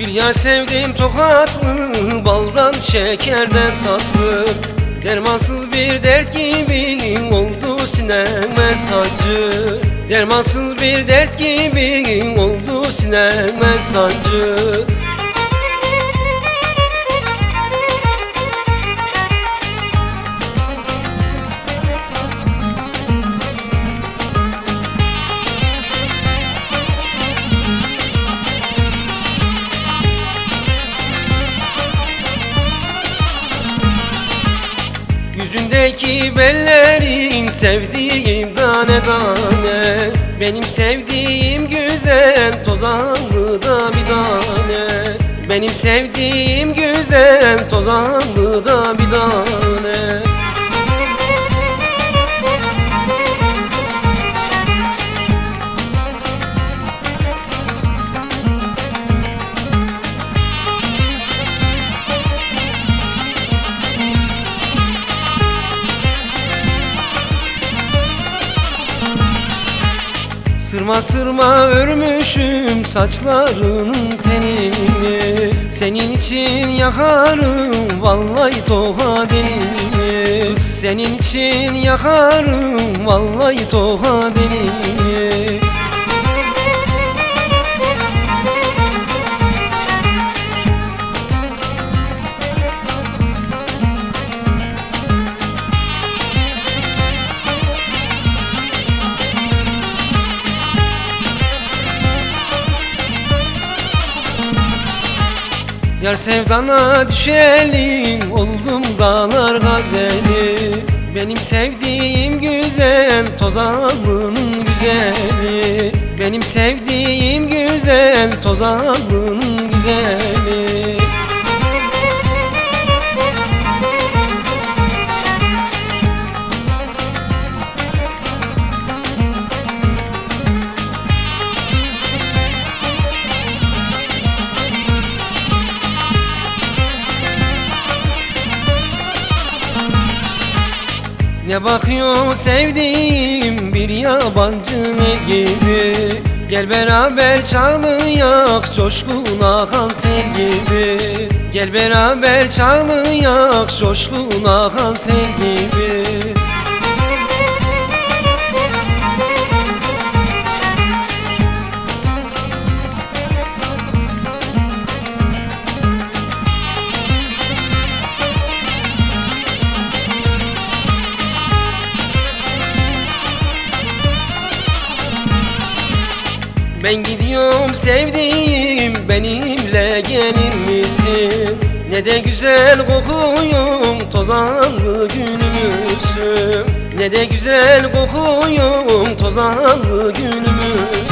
Bir yar sevdim tokatlı Baldan şekerden tatlı. Dermansız bir dert gibi oldu sineme sancı. Dermansız bir dert gibi oldu sineme sancı bellerin sevdiğim tane tane Benim sevdiğim güzel tozanlı da bir tane Benim sevdiğim güzel tozanlı da bir tane Sırma sırma örmüşüm saçlarının tenini Senin için yakarım vallahi toha denini Senin için yakarım vallahi toha denini Yar sevdana düşelim oldum dağlar gazeli. Benim sevdiğim güzel tozanlının güzeli. Benim sevdiğim güzel tozanlının güzeli Ne bakıyor sevdiğim bir yabancı gibi Gel beraber çağlayak coşkun akan sel gibi Gel beraber çağlayak coşkun akan sel gibi Ben gidiyorum sevdiğim benimle gelir misin? Ne de güzel kokuyum tozanlı günümüzsün Ne de güzel kokuyum tozanlı günümüzsün